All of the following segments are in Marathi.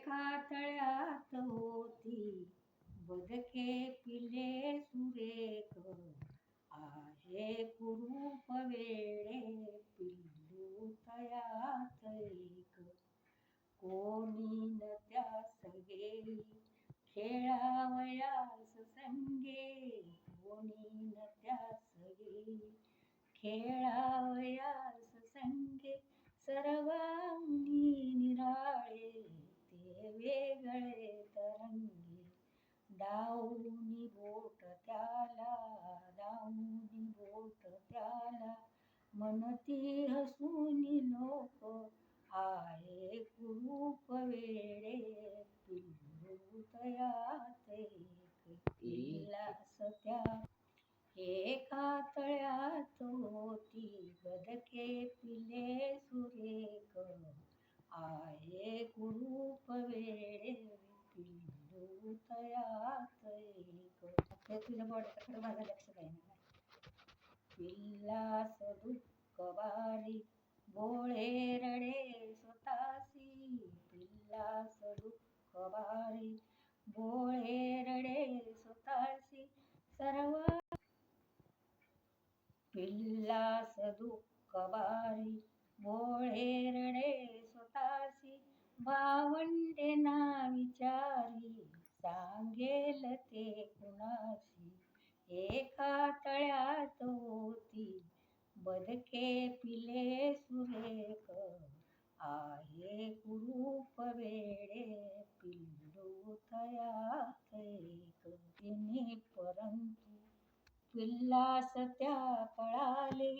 कातळ्यात होती. बदके पिले सुरेख. आहे कुरूप वेळे पिल्लू तयात एक. कोणी न त्या सगे खेळावयास संगे. कोणी न त्या सगे खेळावयास संगे. सर्वा म्हणती हसूनी लोक आहे कुरूप वेडे. पिल्लू तयात एक इल्लास त्या. एका तळ्यात होती बदके पिले सुरेख. आहे कुरूप वेडे. पिल्लू तयात एक. ते तुझ्या बॉडीचं खरं माझं लक्ष नाही पिल्ला सदुप बारी बोळे रडे स्वतासी पिल्ला सडू बारी बोळे रडे स्वतासी सर्व पिल्ला सदू बारी बोळे रडे स्वतासी भावंडे ना विचारी. सांगेल ते कुणाशी? एका आहे कुरूप वेडे पिल्लू तयात एक तिन्ही परंतु पिल्लास त्या कळाले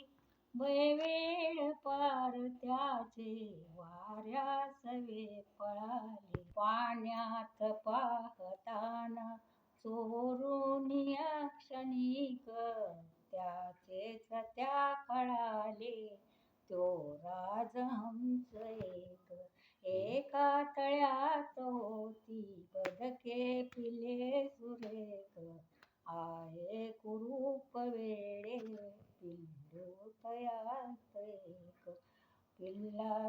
भयवेळ पार त्याचे वाऱ्या सवे पळाले. पाण्यात पाहताना चोरुनिया क्षणिक त्याचेच त्या कळाले तो राजहंस एक एका तळ्यात होती बदके पिले सुरेख. आहे कुरूप वेडे पिल्लू तयात एक पिल्ला